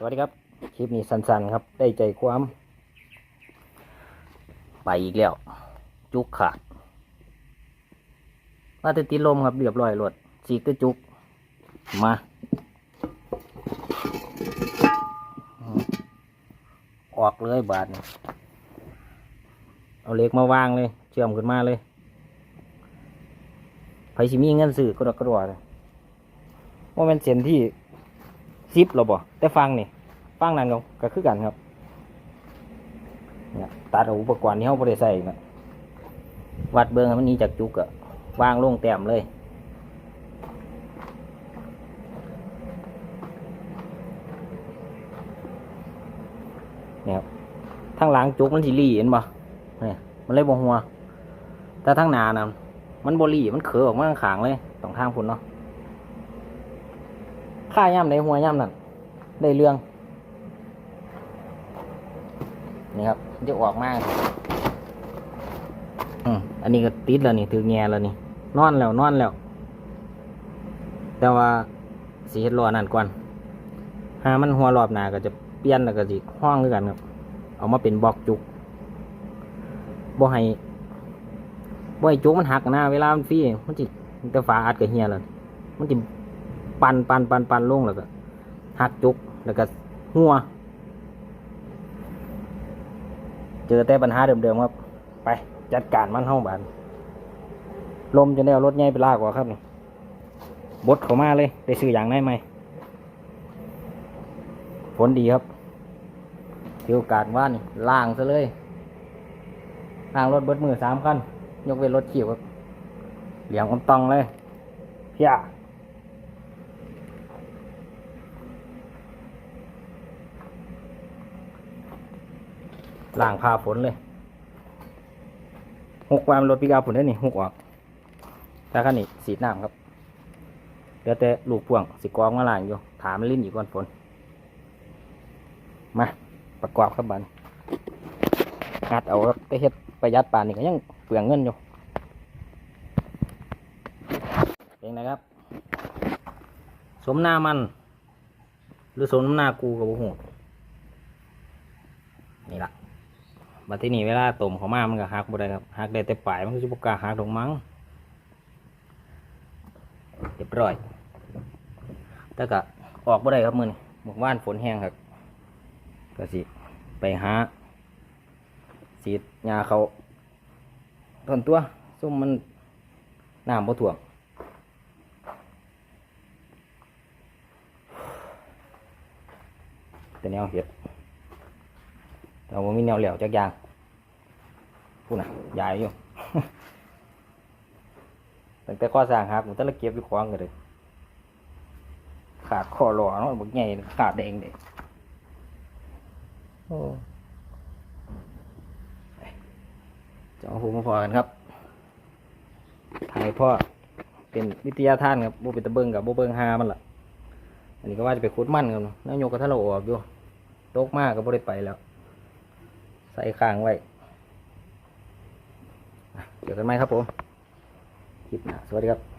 สวัสดีครับ คลิปนี้สั้นๆครับ ได้ใจความ ไปอีกแล้ว จุกขาดมาแต่ติดลมครับเรียบร้อยรถสีกแต่จุก มาออกเลยบาทเอาเหล็กมาวางเลย เชื่อมขึ้นมาเลยไผสิมีเงินซื้อก็ดกกระดอเลยว่ามันเส้นที่ ซิปเราบ่แต่ฟังนี่ฟังนั่นก็ก็คือกันครับตัดอุปกรณ์ที่เขาบริใส่นะวัดเบิ้งมันนี้จากจุกอะวางลงแต้มเลยเนี่ยครับทั้งหลังจุกมันสิรีเห็นบ่เนี่ยมันเลยบ่หัว แต่ทั้งหนานะมันบรีมันเขอออกมาข้างเลยตรงทางพุ่นเนาะ ค่าย่ำในหัวย่ำนั่นได้เรื่อง นี่ครับจะออกมากอืมอันนี้ก็ติดแล้วนี่ถือแงแล้วนี่ นอนแล้วนอนแล้ว แต่ว่าสีเฮ็ดรอนั่นก่อนหามันหัวรอบหนาก็จะเปลี่ยนแล้วก็สิห้องคือกันครับ เอามาเป็นบล็อกจุกบ่ให้บ่ให้จุกมันหักนะเวลามันฟรีมันจิแต่ฝาอัดกับเฮียแล้วมันจิ ปันปันปันปันลงแล้วก็หักจุกแล้วก็หัว เจอแต่ปัญหาเดิมๆครับ ไปจัดการมันเฮ้าบานลมจะได้เอารถใหญ่ไปลากกว่าครับนี่บดเข้ามาเลย ไปซื้ออย่างได้ไหมฝนดีครับถือโอกาสว่านล่างซะเลยล่างรถเบิดมือสามคันยกเว้นรถขี่ครับเหลี่ยมกำตองเลยเพีย ล่างพาฝนเลยหกวามรถปิกอัพผลได้นี่หกออกแต่คันนี้สีน้ำครับเดี๋ยวแต่ลูกพ่วงสิกองมาล่างอยู่ ถามลิ้นอีกก่อนฝน มา ประกอบครับบันงัดเอาครับไปเฮ็ดประหยัดป่านนี่ก็ยังเปลืองเงินอยู่เป็นไงครับ สมหน้ามัน หรือสมน้ำหน้ากูกับบุหูนี่ละ บัดที่นี่เวลาต้มเขามามันก็หักบ่ได้ครับหักได้แต่ปลายมันก็จะบกล้าหักดอกมั้งเรียบร้อยแต่ก็ออกบ่ได้ครับมือนี่หมกว่านฝนแห้งครับก็สิไปหาสีดยาเขาทนตัวซุ่มมันน้ำบ่ถ่วงแต่แนวเห็ด แต่ว่มีแนวเหลวจักอยางพูดนะยายอยู่ตั้งแต่ข้อสร้างครับผมต้องละเก็บอยู่ควางกันเลยขาดข้อหล่อเนาะบักใหญ่ขาดแดงเด็กโอ้จะเอาหูมาพอกันครับถ่ายพ่อเป็นวิทยาทานครับโบเป็นตะเบิงกับโบเบิงฮามันล่ะ อันนี้ก็ว่าจะไปขุดมั่นครับเนาะนายกกระทะเราออกอยู่ตกมากก็บ่ได้ไปแล้ว ส่ค้างไว้เจอกันไหมครับผมคลิปหน้าสวัสดีครับ